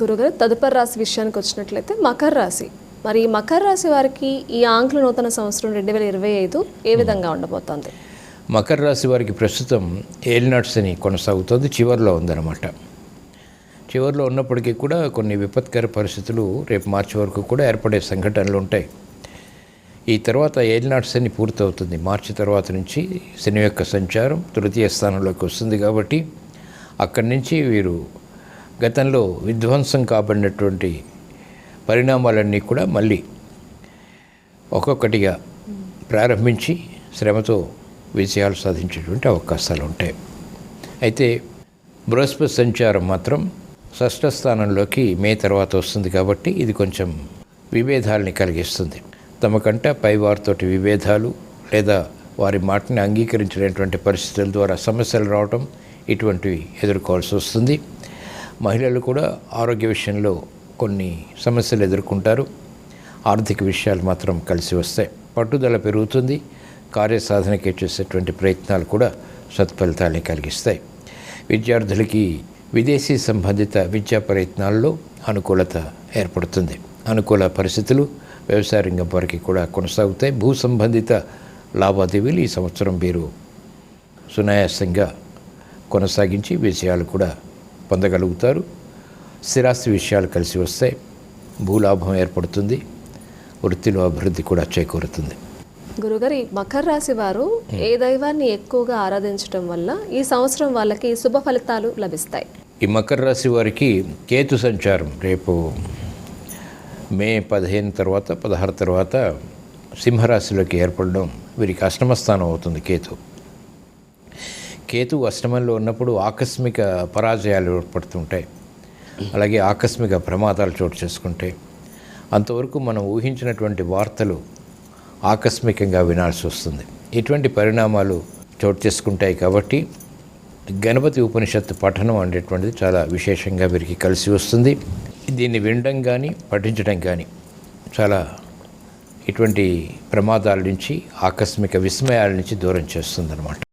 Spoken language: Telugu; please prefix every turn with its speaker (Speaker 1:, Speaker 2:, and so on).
Speaker 1: గురుగారు తదుపరి రాశి విషయానికి వచ్చినట్లయితే మకర రాశి. మరి ఈ మకర రాశి వారికి ఈ ఆంగ్ల నూతన సంవత్సరం రెండు వేల ఇరవై ఐదు ఏ విధంగా ఉండబోతోంది?
Speaker 2: మకర రాశి వారికి ప్రస్తుతం ఏలినాట్స్ అని కొనసాగుతుంది చివరిలో ఉందన్నమాట. చివరిలో ఉన్నప్పటికీ కూడా కొన్ని విపత్కర పరిస్థితులు రేపు మార్చి వరకు కూడా ఏర్పడే సంఘటనలు ఉంటాయి. ఈ తర్వాత ఏలినాట్స్ అని పూర్తవుతుంది. మార్చి తర్వాత నుంచి శని యొక్క సంచారం తృతీయ స్థానంలోకి వస్తుంది కాబట్టి అక్కడి నుంచి వీరు గతంలో విధ్వంసం కాబడినటువంటి పరిణామాలన్నీ కూడా మళ్ళీ ఒక్కొక్కటిగా ప్రారంభించి శ్రమతో విజయాలు సాధించేటువంటి అవకాశాలు ఉంటాయి. అయితే బృహస్పతి సంచారం మాత్రం షష్ఠ స్థానంలోకి మే తర్వాత వస్తుంది కాబట్టి ఇది కొంచెం విభేదాలని కలిగిస్తుంది. తమకంటే పైవారితోటి విభేదాలు లేదా వారి మాటని అంగీకరించినటువంటి పరిస్థితుల ద్వారా సమస్యలు రావటం ఇటువంటివి ఎదుర్కోవాల్సి వస్తుంది. మహిళలు కూడా ఆరోగ్య విషయంలో కొన్ని సమస్యలు ఎదుర్కొంటారు. ఆర్థిక విషయాలు మాత్రం కలిసి వస్తాయి. పట్టుదల పెరుగుతుంది. కార్యసాధనకి చేసేటువంటి ప్రయత్నాలు కూడా సత్ఫలితాలని కలిగిస్తాయి. విద్యార్థులకి విదేశీ సంబంధిత విద్యా ప్రయత్నాల్లో అనుకూలత ఏర్పడుతుంది. అనుకూల పరిస్థితులు వ్యవసాయ రంగం వారికి కూడా కొనసాగుతాయి. భూ సంబంధిత లావాదేవీలు ఈ సంవత్సరం మీరు సునాయాసంగా కొనసాగించి విజయాలు కూడా పొందగలుగుతారు. స్థిరాస్తి విషయాలు కలిసి వస్తాయి భూలాభం ఏర్పడుతుంది. వృత్తిలో అభివృద్ధి కూడా చేకూరుతుంది.
Speaker 1: గురుగారు మకర రాశి వారు ఏ దైవాన్ని ఎక్కువగా ఆరాధించడం వల్ల ఈ సంవత్సరం వాళ్ళకి శుభ ఫలితాలు లభిస్తాయి?
Speaker 2: ఈ మకర రాశి వారికి కేతు సంచారం. రేపు మే పదిహేను తర్వాత పదహారు తర్వాత సింహరాశిలోకి ఏర్పడడం వీరికి అష్టమ స్థానం అవుతుంది కేతు. కేతు అష్టమంలో ఉన్నప్పుడు ఆకస్మిక పరాజయాలు ఏర్పడుతుంటాయి. అలాగే ఆకస్మిక ప్రమాదాలు చోటు చేసుకుంటాయి. అంతవరకు మనం ఊహించినటువంటి వార్తలు ఆకస్మికంగా వినాల్సి వస్తుంది. ఇటువంటి పరిణామాలు చోటు చేసుకుంటాయి కాబట్టి గణపతి ఉపనిషత్తు పఠనం అనేటువంటిది చాలా విశేషంగా వీరికి కలిసి వస్తుంది. దీన్ని వినడం కానీ పఠించడం కానీ చాలా ఇటువంటి ప్రమాదాల నుంచి ఆకస్మిక విస్మయాల నుంచి దూరం చేస్తుందన్నమాట.